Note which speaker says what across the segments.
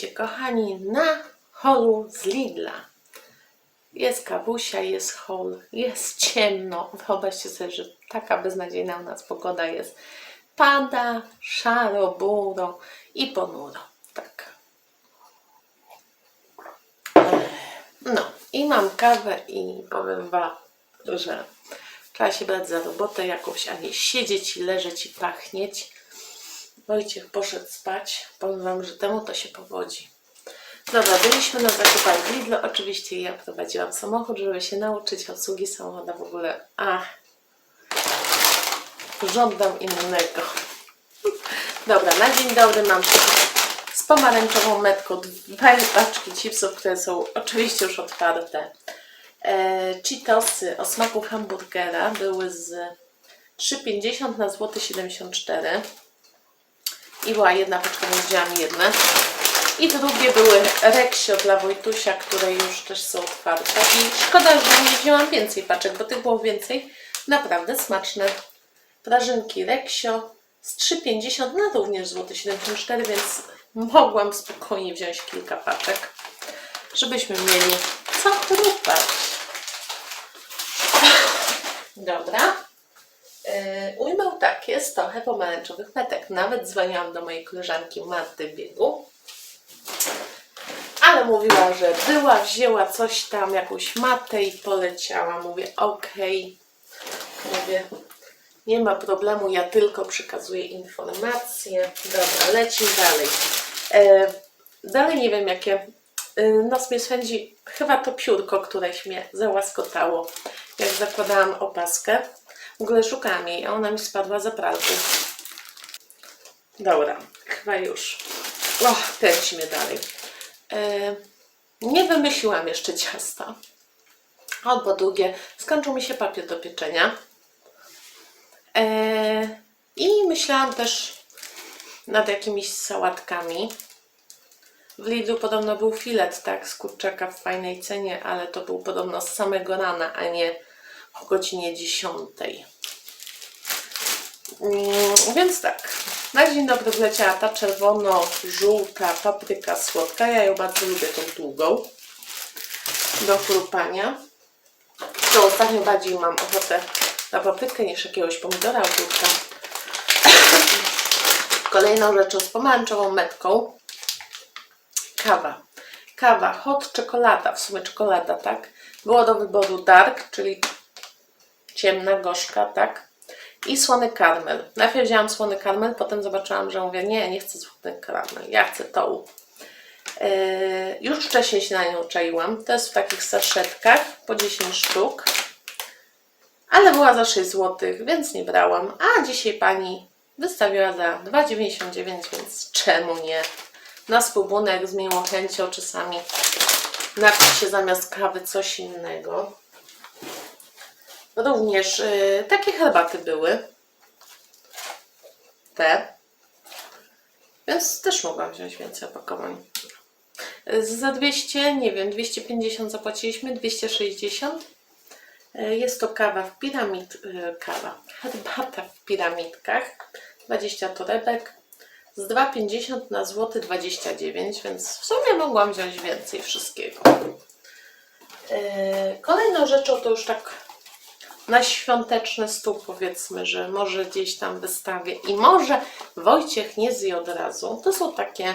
Speaker 1: Witajcie kochani na holu z Lidla. Jest kawusia, jest hol, jest ciemno. Wyobraźcie sobie, że taka beznadziejna u nas pogoda jest. Pada, szaro, buro i ponuro. Tak. No i mam kawę i powiem Wam, że trzeba się brać za robotę jakąś, a nie siedzieć i leżeć i pachnieć. Wojciech poszedł spać. Powiem Wam, że temu to się powodzi. Dobra, byliśmy na zakupach w Lidlu. Oczywiście ja prowadziłam samochód, żeby się nauczyć obsługi samochodu w ogóle. Ach, żądam innego. Dobra, na dzień dobry mam z pomarańczową metką dwa paczki chipsów, które są oczywiście już otwarte. E, Cheetosy o smaku hamburgera były z 3,50 na złoty 74 i była jedna paczka, więc wzięłam jedne. I drugie były Reksio dla Wojtusia, które już też są otwarte. I szkoda, że nie wzięłam więcej paczek, bo tych było więcej. Naprawdę smaczne. Prażynki Reksio z 3,50 na również złoty 74, więc mogłam spokojnie wziąć kilka paczek, żebyśmy mieli co chrupać. Dobra. Yy, ujmę tak, jest trochę pomarańczowych metek. Nawet dzwoniłam do mojej koleżanki Marty biegu. Ale mówiła, że była, wzięła coś tam, jakąś matę i poleciała. Mówię, okej. Mówię, nie ma problemu, ja tylko przekazuję informacje. Dobra, lecimy dalej. E, dalej nie wiem, jakie. e, Nos mnie swędzi. Chyba to piórko, któreś mnie załaskotało, jak zakładałam opaskę. W ogóle jej, a ona mi spadła za pralką. Dobra, chyba już. O, kręcimy dalej. E, nie wymyśliłam jeszcze ciasta. A po drugie, skończył mi się papier do pieczenia. E, I myślałam też nad jakimiś sałatkami. W Lidlu podobno był filet, tak, z kurczaka w fajnej cenie, ale to był podobno z samego rana, a nie o godzinie 10. Mm, więc tak, na dzień dobry wleciała ta czerwono-żółta papryka słodka. Ja ją bardzo lubię, tą długą, do chrupania. To ostatnio bardziej mam ochotę na paprykę niż jakiegoś pomidora ogórka. Kolejną rzeczą z pomarańczową metką kawa. Kawa hot czekolada, w sumie czekolada, tak? Było do wyboru dark, czyli ciemna, gorzka, tak? I słony karmel. Najpierw wzięłam słony karmel, potem zobaczyłam, że mówię, nie, nie chcę słony karmel, ja chcę tą. Yy, już wcześniej się na nią czaiłam. To jest w takich saszetkach po 10 sztuk. Ale była za 6 zł, więc nie brałam. A dzisiaj pani wystawiła za 2,99, więc czemu nie? Na spółbunek z miłą chęcią czasami napić się zamiast kawy coś innego. Również y, takie herbaty były. Te. Więc też mogłam wziąć więcej opakowań. Y, Za 200, nie wiem, 250 zapłaciliśmy, 260. Y, Jest to kawa w piramid, kawa, herbata w piramidkach, 20 torebek, z 2,50 na złoty 29, więc w sumie mogłam wziąć więcej wszystkiego. Kolejną rzeczą to już tak na świąteczny stół powiedzmy, że może gdzieś tam wystawię i może Wojciech nie zje od razu. To są takie,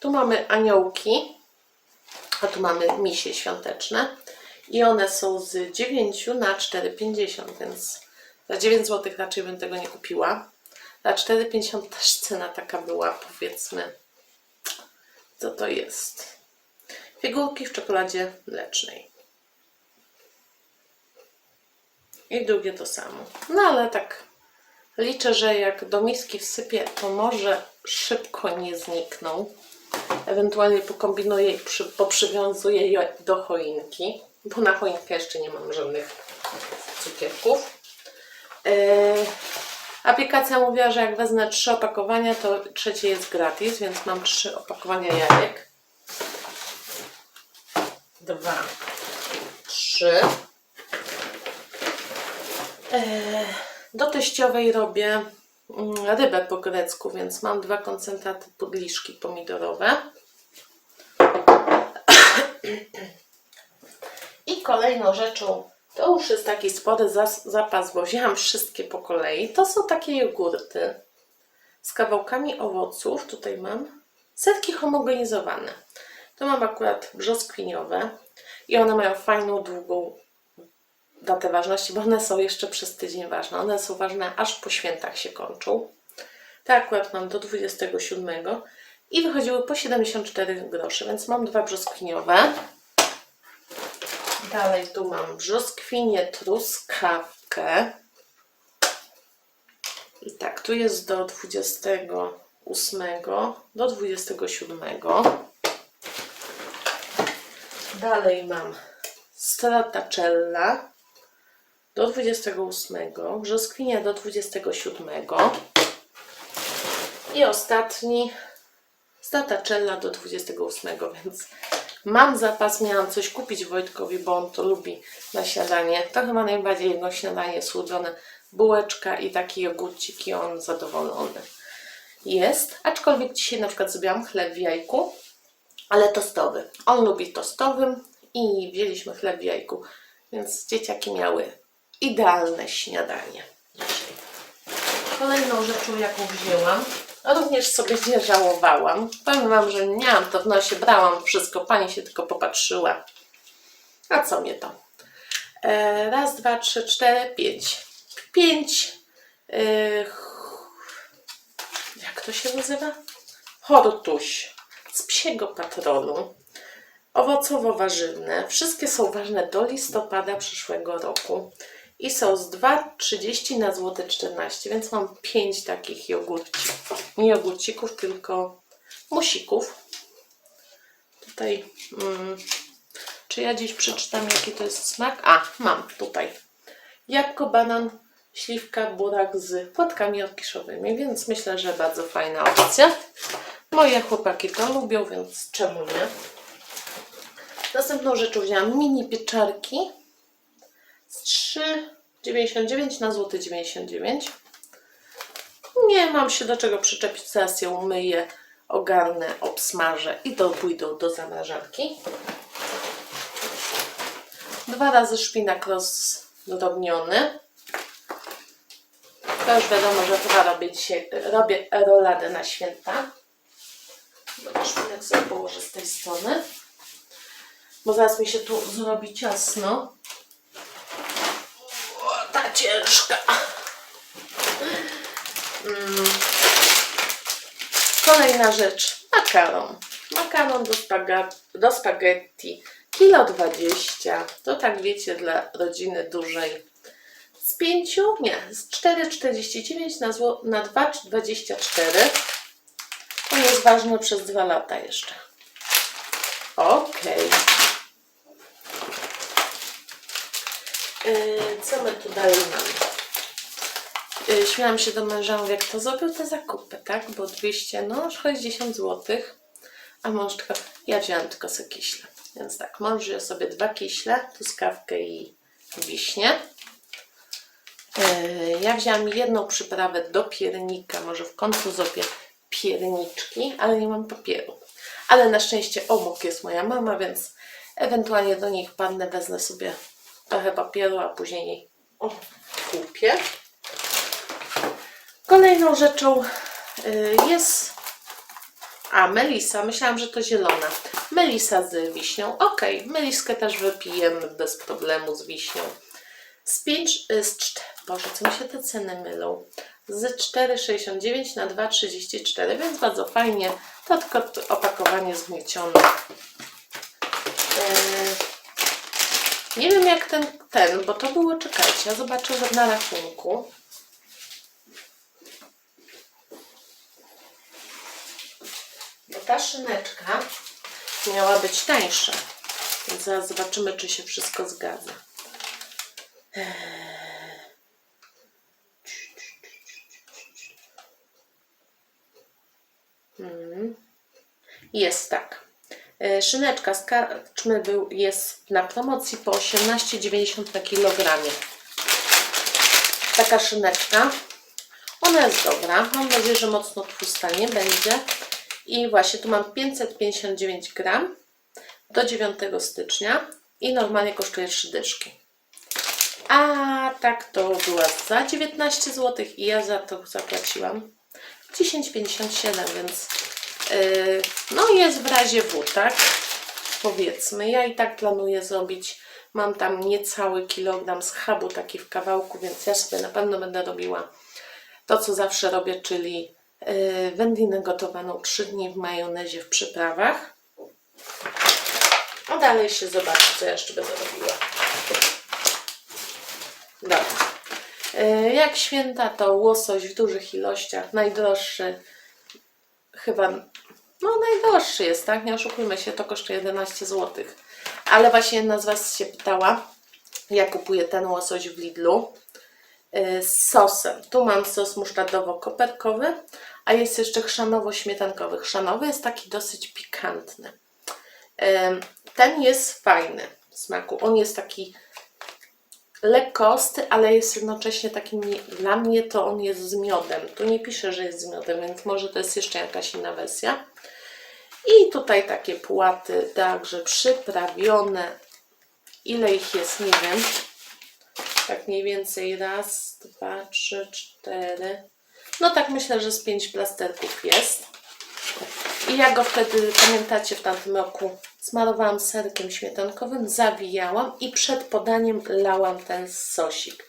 Speaker 1: tu mamy aniołki, a tu mamy misie świąteczne i one są z 9 na 4,50, więc za 9 zł raczej bym tego nie kupiła. Za 4,50 też cena taka była, powiedzmy. Co to jest? Figurki w czekoladzie mlecznej. I drugie to samo. No ale tak liczę, że jak do miski wsypię, to może szybko nie znikną. Ewentualnie pokombinuję i przy, poprzywiązuję je do choinki, bo na choinkę jeszcze nie mam żadnych cukierków. Yy, aplikacja mówiła, że jak wezmę trzy opakowania, to trzecie jest gratis, więc mam trzy opakowania jajek. Dwa, trzy. E, Do teściowej robię mm, rybę po grecku, więc mam dwa koncentraty podliszki pomidorowe. I kolejną rzeczą, to już jest taki spory zapas, bo wzięłam wszystkie po kolei. To są takie jogurty z kawałkami owoców. Tutaj mam setki homogenizowane. To mam akurat brzoskwiniowe i one mają fajną, długą datę ważności, bo one są jeszcze przez tydzień ważne. One są ważne aż po świętach się kończą. Te akurat mam do 27 i wychodziły po 74 grosze, więc mam dwa brzoskwiniowe. Dalej tu mam brzoskwinię, truskawkę. I tak, tu jest do 28 do 27. Dalej mam stratacella do 28, brzoskwinia do 27 i ostatni stratacella do 28, więc mam zapas, miałam coś kupić Wojtkowi, bo on to lubi na śniadanie. To chyba najbardziej jego śniadanie słodzone, bułeczka i taki jogurcik i on zadowolony jest. Aczkolwiek dzisiaj na przykład zrobiłam chleb w jajku, ale tostowy. On lubi tostowym i wzięliśmy chleb w jajku, więc dzieciaki miały idealne śniadanie. Kolejną rzeczą, jaką wzięłam, również sobie nie żałowałam. Powiem Wam, że nie miałam to w nosie, brałam wszystko, pani się tylko popatrzyła. A co mnie to? E, raz, dwa, trzy, cztery, pięć. Pięć. E, jak to się nazywa? Hortuś z psiego patronu. Owocowo-warzywne. Wszystkie są ważne do listopada przyszłego roku. I są z 2,30 na złote 14, więc mam 5 takich jogurcików. Nie jogurcików, tylko musików. Tutaj, mm, czy ja dziś przeczytam, jaki to jest smak? A, mam tutaj. Jabłko, banan, śliwka, burak z płatkami orkiszowymi, więc myślę, że bardzo fajna opcja. Moje chłopaki to lubią, więc czemu nie? Następną rzeczą wzięłam mini pieczarki z 3,99 na złoty 99. Nie mam się do czego przyczepić, zaraz je umyję, ogarnę, obsmażę i to pójdą do zamrażarki. Dwa razy szpinak rozdrobniony. To już wiadomo, że chyba robię dzisiaj, robię roladę na święta. Szpinak sobie położę z tej strony, bo zaraz mi się tu zrobi ciasno. Ciężka. Mm. Kolejna rzecz. Makaron. Makaron do, spaga- do spaghetti. Kilo 20. To tak wiecie dla rodziny dużej. Z 5, nie, z 4,49 na, na 2,24. To jest ważne przez dwa lata jeszcze. Okej. Yy, co my tu dalej mamy? Yy, śmiałam się do męża, mówię, jak to zrobił te zakupy, tak? Bo 200, no 60 zł. A mąż tylko, ja wziąłem tylko sobie kiśle. Więc tak, mąż wziął sobie dwa kiśle, truskawkę i wiśnie. Yy, Ja wzięłam jedną przyprawę do piernika, może w końcu zrobię pierniczki, ale nie mam papieru. Ale na szczęście obok jest moja mama, więc ewentualnie do nich padnę, wezmę sobie trochę papieru, a później jej kupię. Kolejną rzeczą yy, jest a, melisa. Myślałam, że to zielona. Melisa z wiśnią. Ok, meliskę też wypijemy bez problemu z wiśnią. Z 5, z 4, Boże, co mi się te ceny mylą. Z 4,69 na 2,34, więc bardzo fajnie. To tylko opakowanie zgniecione. Nie wiem jak ten, ten, bo to było, czekajcie, ja zobaczę na rachunku. Bo ta szyneczka miała być tańsza. Więc zaraz zobaczymy, czy się wszystko zgadza. Mm. Jest tak. E, Szyneczka z karczmy był, jest na promocji po 18,90 na kilogramie. Taka szyneczka. Ona jest dobra. Mam nadzieję, że mocno tłusta nie będzie. I właśnie tu mam 559 gram do 9 stycznia i normalnie kosztuje 3 dyszki. A tak to była za 19 zł i ja za to zapłaciłam 10,57, więc no jest w razie W, tak? Powiedzmy. Ja i tak planuję zrobić, mam tam niecały kilogram schabu taki w kawałku, więc ja sobie na pewno będę robiła to, co zawsze robię, czyli yy, wędlinę gotowaną 3 dni w majonezie w przyprawach. A dalej się zobaczy, co jeszcze będę robiła. Dobra. E, Jak święta, to łosoś w dużych ilościach, najdroższy, chyba, no najdroższy jest, tak? Nie oszukujmy się, to kosztuje 11 zł. Ale właśnie jedna z Was się pytała, ja kupuję ten łosoś w Lidlu e, z sosem. Tu mam sos musztardowo-koperkowy, a jest jeszcze chrzanowo-śmietankowy. Chrzanowy jest taki dosyć pikantny. Ten jest fajny w smaku. On jest taki lekko ostry, ale jest jednocześnie takim, nie- dla mnie to on jest z miodem. Tu nie pisze, że jest z miodem, więc może to jest jeszcze jakaś inna wersja. I tutaj takie płaty, także przyprawione. Ile ich jest, nie wiem. Tak mniej więcej raz, dwa, trzy, cztery. No tak myślę, że z pięć plasterków jest. I ja go wtedy, pamiętacie, w tamtym roku smarowałam serkiem śmietankowym, zawijałam i przed podaniem lałam ten sosik.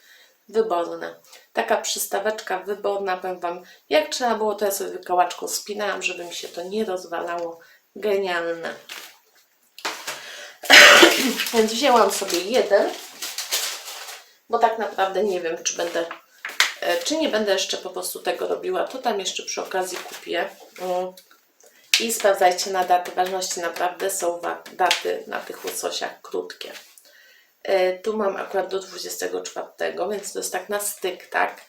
Speaker 1: Wyborne. Taka przystaweczka wyborna, powiem Wam, jak trzeba było, to ja sobie wykałaczką spinałam, żeby mi się to nie rozwalało. Genialne. Więc wzięłam sobie jeden, bo tak naprawdę nie wiem, czy będę, e, czy nie będę jeszcze po prostu tego robiła. To tam jeszcze przy okazji kupię. I sprawdzajcie na daty ważności, naprawdę są daty na tych łososiach krótkie. E, Tu mam akurat do 24, więc to jest tak na styk, tak?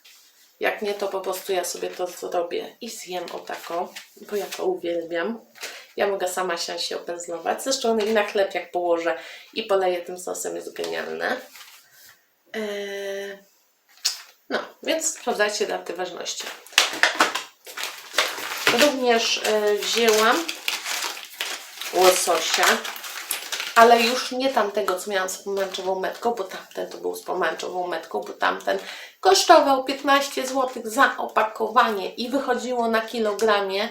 Speaker 1: Jak nie, to po prostu ja sobie to zrobię i zjem o taką, bo ja to uwielbiam. Ja mogę sama się się opędzlować. Zresztą i na chleb jak położę i poleję tym sosem jest genialne. E, No, więc sprawdzajcie daty ważności. Również e, wzięłam łososia, ale już nie tamtego, co miałam z pomarańczową metką, bo tamten to był z pomarańczową metką, bo tamten kosztował 15 zł za opakowanie i wychodziło na kilogramie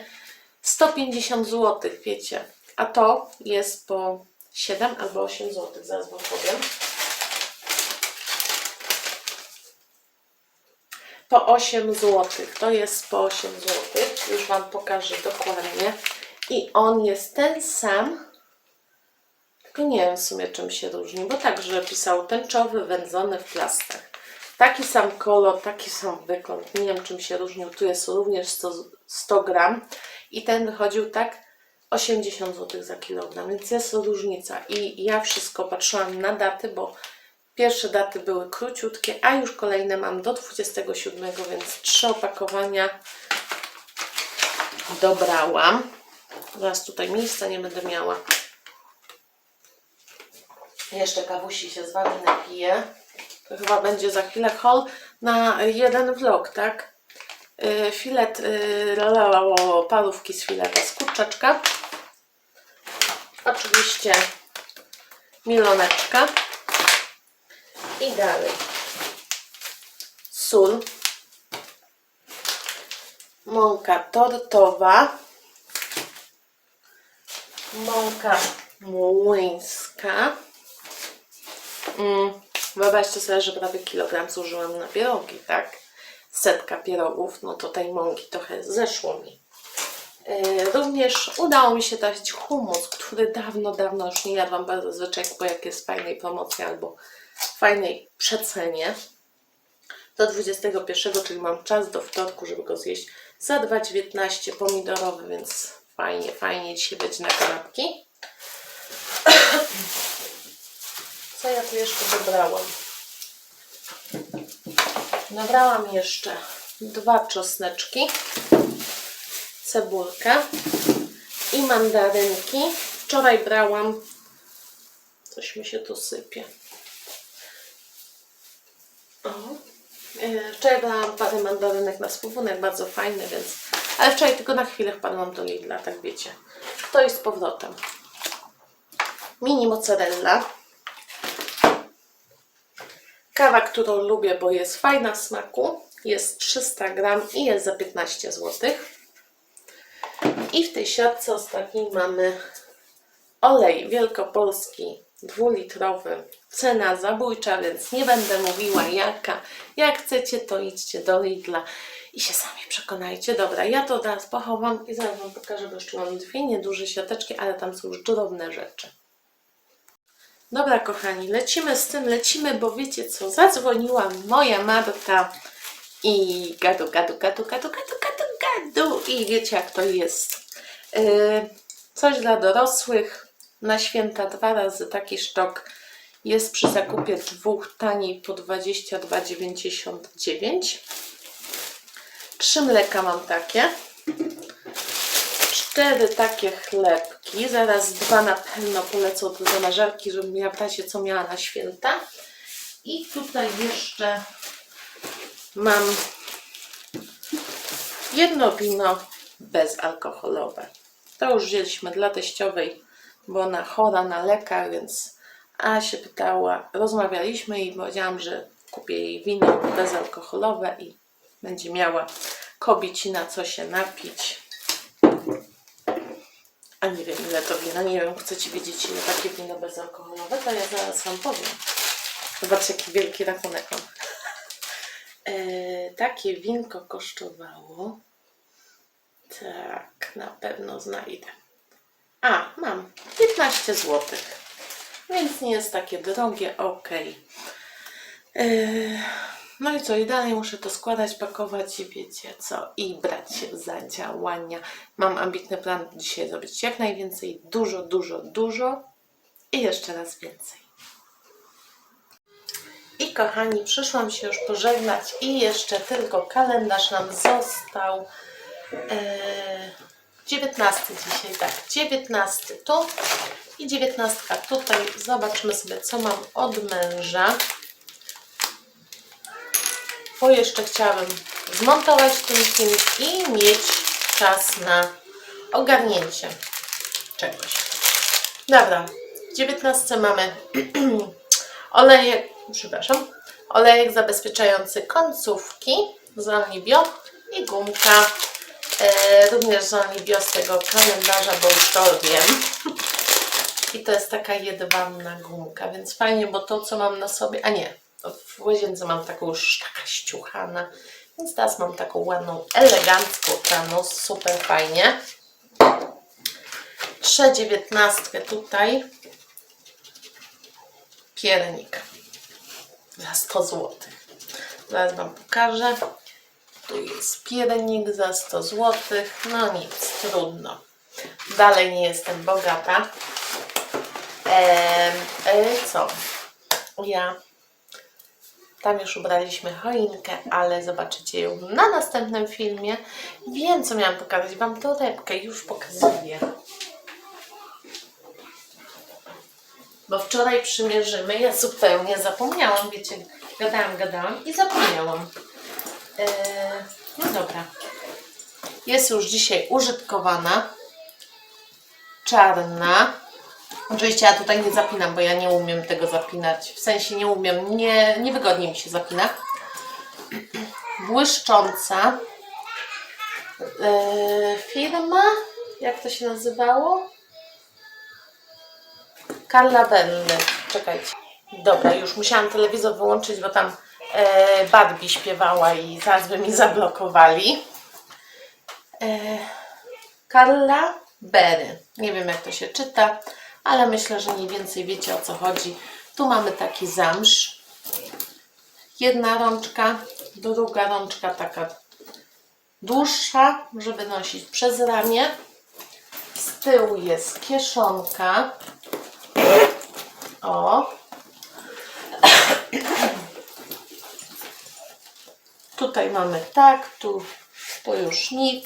Speaker 1: 150 zł, wiecie. A to jest po 7 albo 8 zł, zaraz wam powiem. Po 8 zł. To jest po 8 zł. Już Wam pokażę dokładnie. I on jest ten sam. Tylko nie wiem w sumie czym się różni, bo także pisał tęczowy, wędzony w plastach. Taki sam kolor, taki sam wygląd. Nie wiem czym się różnił. Tu jest również 100, 100 gram. I ten wychodził tak 80 zł za kilogram, więc jest różnica. I ja wszystko patrzyłam na daty, bo Pierwsze daty były króciutkie, a już kolejne mam do 27, więc trzy opakowania dobrałam. Zaraz tutaj miejsca nie będę miała. Jeszcze kawusi się z Wami napije. To chyba będzie za chwilę haul na jeden vlog, tak? Yy, Filet, yy, parówki z fileta z kurczaczka. Oczywiście miloneczka. I dalej. Sól. Mąka tortowa. Mąka młyńska. Mm, wyobraźcie sobie, że prawie kilogram zużyłam na pierogi, tak? Setka pierogów, no to tej mąki trochę zeszło mi. E, Również udało mi się trafić humus, który dawno, dawno już nie jadłam bardzo zwyczajnie, bo jak jest fajnej promocji albo fajnej przecenie. Do 21, czyli mam czas do wtorku, żeby go zjeść. Za 2,19 pomidorowy, więc fajnie, fajnie dzisiaj będzie na kanapki. Co ja tu jeszcze dobrałam? Nabrałam jeszcze dwa czosneczki, cebulkę i mandarynki. Wczoraj brałam, coś mi się tu sypie. O, Yy, Wczoraj brałam parę mandarynek na spowunek, bardzo fajny, więc... Ale wczoraj tylko na chwilę wpadłam do Lidla, tak wiecie. To jest z powrotem. Mini mozzarella. Kawa, którą lubię, bo jest fajna w smaku. Jest 300 gram i jest za 15 zł. I w tej siatce ostatniej mamy olej wielkopolski dwulitrowy. Cena zabójcza, więc nie będę mówiła jaka. Jak chcecie, to idźcie do Lidla i się sami przekonajcie. Dobra, ja to teraz pochowam i zaraz Wam pokażę, bo jeszcze mam dwie nieduże siateczki, ale tam są już drobne rzeczy. Dobra, kochani, lecimy z tym, lecimy, bo wiecie co, zadzwoniła moja Marta i gadu, gadu, gadu, gadu, gadu, gadu, gadu i wiecie jak to jest. Yy, coś dla dorosłych, na święta dwa razy taki sztok jest przy zakupie dwóch taniej po 22,99. Trzy mleka mam takie. Cztery takie chlebki. Zaraz dwa na pewno polecą do zamażarki, żebym miała w razie co miała na święta. I tutaj jeszcze mam jedno wino bezalkoholowe. To już wzięliśmy dla teściowej, bo ona chora na leka, więc a się pytała, rozmawialiśmy i powiedziałam, że kupię jej wino bezalkoholowe i będzie miała kobici na co się napić. A nie wiem ile to wino, nie wiem, chcecie wiedzieć ile takie wino bezalkoholowe, to ja zaraz Wam powiem. Zobaczcie jaki wielki rachunek mam. E, takie winko kosztowało. Tak, na pewno znajdę. A, mam 15 zł. Więc nie jest takie drogie, ok. No i co, i dalej muszę to składać, pakować i wiecie co, i brać się za działania. Mam ambitny plan dzisiaj zrobić jak najwięcej, dużo, dużo, dużo i jeszcze raz więcej. I kochani, przyszłam się już pożegnać i jeszcze tylko kalendarz nam został. Eee, 19 dzisiaj, tak, 19 tu i 19 tutaj. Zobaczmy sobie, co mam od męża. Bo jeszcze chciałabym zmontować ten film i mieć czas na ogarnięcie czegoś. Dobra, w 19 mamy olejek, przepraszam, olejek zabezpieczający końcówki z Onlibio i gumka również z Onlibio z tego kalendarza, bo już to wiem. I to jest taka jedwabna gumka, więc fajnie, bo to co mam na sobie, a nie, w łazience mam taką już taka ściuchana, więc teraz mam taką ładną, elegancką tanus, super fajnie. 3,19 tutaj. Piernik za 100 zł. Zaraz Wam pokażę. Jest piernik za 100 zł. No nic, trudno. Dalej nie jestem bogata. Eee, e, co? Ja tam już ubraliśmy choinkę, ale zobaczycie ją na następnym filmie. Wiem, co miałam pokazać. Wam torebkę już pokazuję. Bo wczoraj przymierzymy, ja zupełnie zapomniałam, wiecie, gadałam, gadałam i zapomniałam. Eee, no dobra. Jest już dzisiaj użytkowana. Czarna. Oczywiście ja tutaj nie zapinam, bo ja nie umiem tego zapinać. W sensie nie umiem, nie, niewygodnie mi się zapina. Błyszcząca. Eee, firma, jak to się nazywało? Carla. Czekajcie. Dobra, już musiałam telewizor wyłączyć, bo tam e, Barbie śpiewała i zaraz by mi zablokowali. E, Carla Berry. Nie wiem jak to się czyta, ale myślę, że mniej więcej wiecie o co chodzi. Tu mamy taki zamsz. Jedna rączka, druga rączka taka dłuższa, żeby nosić przez ramię. Z tyłu jest kieszonka. O. Tutaj mamy tak, tu, tu już nic.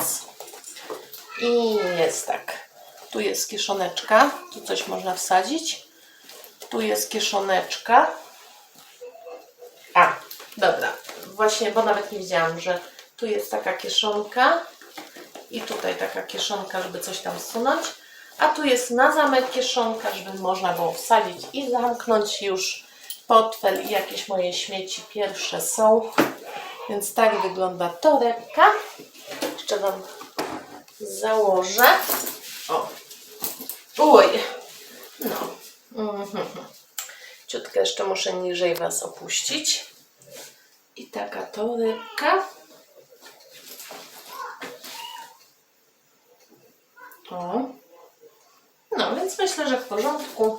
Speaker 1: I jest tak. Tu jest kieszoneczka, tu coś można wsadzić. Tu jest kieszoneczka. A, dobra, właśnie, bo nawet nie wiedziałam, że tu jest taka kieszonka i tutaj taka kieszonka, żeby coś tam wsunąć. A tu jest na zamek kieszonka, żeby można było wsadzić i zamknąć już portfel i jakieś moje śmieci pierwsze są. Więc tak wygląda torebka. Jeszcze Wam założę. O. Uj. No. Mhm. Ciutkę jeszcze muszę niżej Was opuścić. I taka torebka. O. No, więc myślę, że w porządku.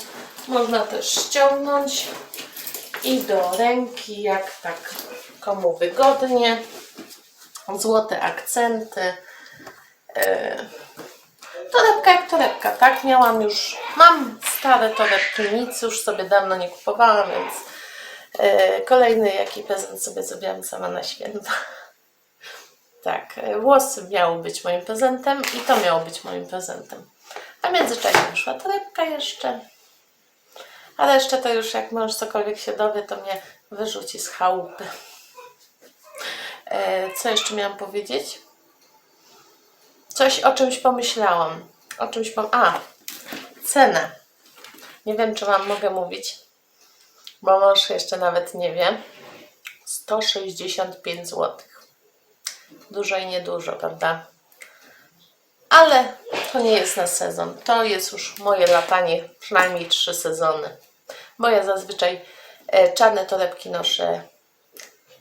Speaker 1: Można też ściągnąć i do ręki, jak tak komu wygodnie. Złote akcenty. Yy. Torebka jak torebka, tak? Miałam już, mam stare torebki, nic już sobie dawno nie kupowałam, więc yy, kolejny jaki prezent sobie zrobiłam sama na święta. Tak, yy, włosy miały być moim prezentem i to miało być moim prezentem. A w międzyczasie wyszła torebka jeszcze. Ale jeszcze to już jak mąż cokolwiek się dowie, to mnie wyrzuci z chałupy. E, co jeszcze miałam powiedzieć? Coś o czymś pomyślałam. O czymś pom... A, cenę. Nie wiem, czy Wam mogę mówić, bo mąż jeszcze nawet nie wie. 165 zł. Dużo i niedużo, prawda? Ale to nie jest na sezon. To jest już moje latanie, przynajmniej trzy sezony. Bo ja zazwyczaj e, czarne torebki noszę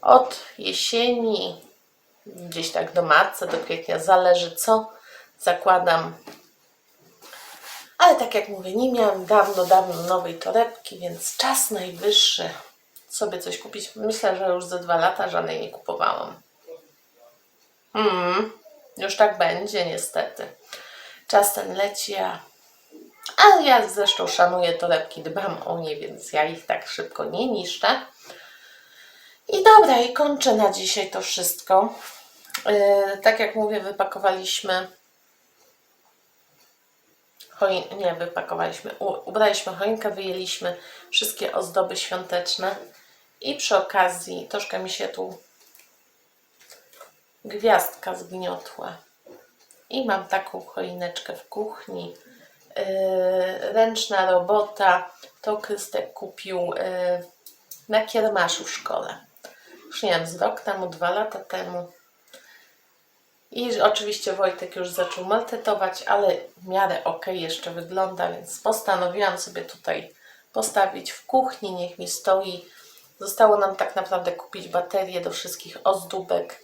Speaker 1: od jesieni, gdzieś tak do marca, do kwietnia, zależy co zakładam. Ale tak jak mówię, nie miałam dawno, dawno nowej torebki, więc czas najwyższy sobie coś kupić. Myślę, że już za dwa lata żadnej nie kupowałam. Mm, już tak będzie niestety. Czas ten leci, a, a ja zresztą szanuję torebki, dbam o nie, więc ja ich tak szybko nie niszczę. I dobra, i kończę na dzisiaj to wszystko. Yy, tak jak mówię, wypakowaliśmy. Nie, wypakowaliśmy. Ubraliśmy choinkę, wyjęliśmy wszystkie ozdoby świąteczne. I przy okazji troszkę mi się tu gwiazdka zgniotła. I mam taką choineczkę w kuchni. Yy, ręczna robota. To Krystek kupił yy, na kiermaszu w szkole. Już nie wiem, z rok temu, dwa lata temu. I oczywiście Wojtek już zaczął maltetować, ale w miarę ok jeszcze wygląda, więc postanowiłam sobie tutaj postawić w kuchni, niech mi stoi. Zostało nam tak naprawdę kupić baterie do wszystkich ozdóbek,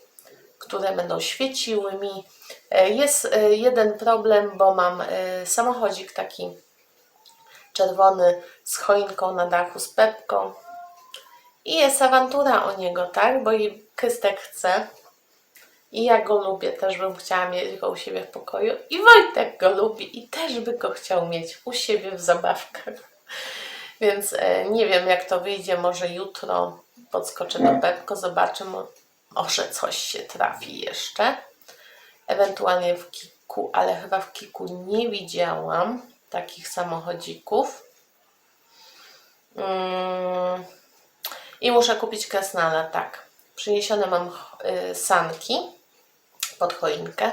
Speaker 1: które będą świeciły mi. E, Jest e, jeden problem, bo mam e, samochodzik taki czerwony z choinką na dachu, z pepką. I jest awantura o niego, tak? Bo i Krystek chce. I ja go lubię, też bym chciała mieć go u siebie w pokoju. I Wojtek go lubi i też by go chciał mieć u siebie w zabawkach. Więc e, nie wiem, jak to wyjdzie. Może jutro podskoczę do Pepko, zobaczę. mo- Może coś się trafi jeszcze. Ewentualnie w Kiku, ale chyba w Kiku nie widziałam takich samochodzików. Mm. I muszę kupić krasnala, tak. Przyniesione mam y, sanki pod choinkę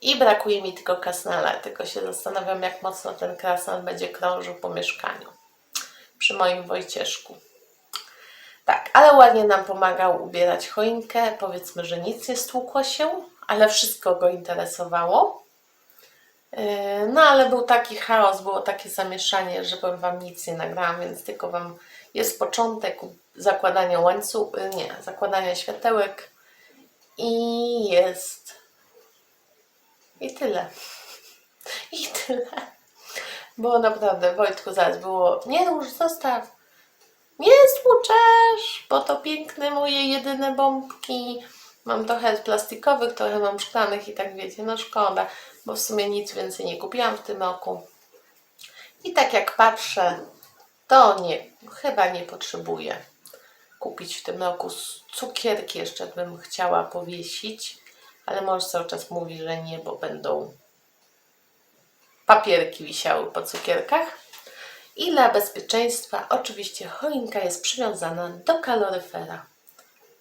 Speaker 1: i brakuje mi tylko krasnala. Tylko się zastanawiam, jak mocno ten krasnal będzie krążył po mieszkaniu przy moim Wojcieszku. Tak, ale ładnie nam pomagał ubierać choinkę. Powiedzmy, że nic nie stłukło się, ale wszystko go interesowało. Yy, No, ale był taki chaos, było takie zamieszanie, że powiem Wam nic nie nagrałam, więc tylko Wam jest początek zakładania łańcuch, yy, nie, zakładania światełek i jest. I tyle. I tyle. Było naprawdę, Wojtku, zaraz było, nie rusz, zostaw. Nie stłuczesz, bo to piękne moje jedyne bombki. Mam trochę plastikowych, trochę mam szklanych i tak wiecie, no szkoda, bo w sumie nic więcej nie kupiłam w tym roku. I tak jak patrzę, to nie, chyba nie potrzebuję kupić w tym roku. Cukierki jeszcze bym chciała powiesić, ale mąż cały czas mówi, że nie, bo będą papierki wisiały po cukierkach. I dla bezpieczeństwa oczywiście choinka jest przywiązana do kaloryfera.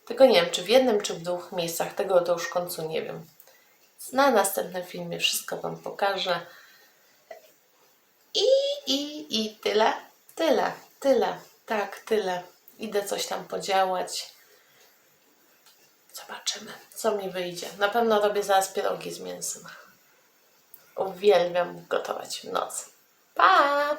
Speaker 1: Tylko nie wiem, czy w jednym, czy w dwóch miejscach. Tego to już w końcu nie wiem. Na następnym filmie wszystko Wam pokażę. I, i, i tyle. Tyle, tyle. Tak, tyle. Idę coś tam podziałać. Zobaczymy, co mi wyjdzie. Na pewno robię zaraz pierogi z mięsem. Uwielbiam gotować w nocy. Pa!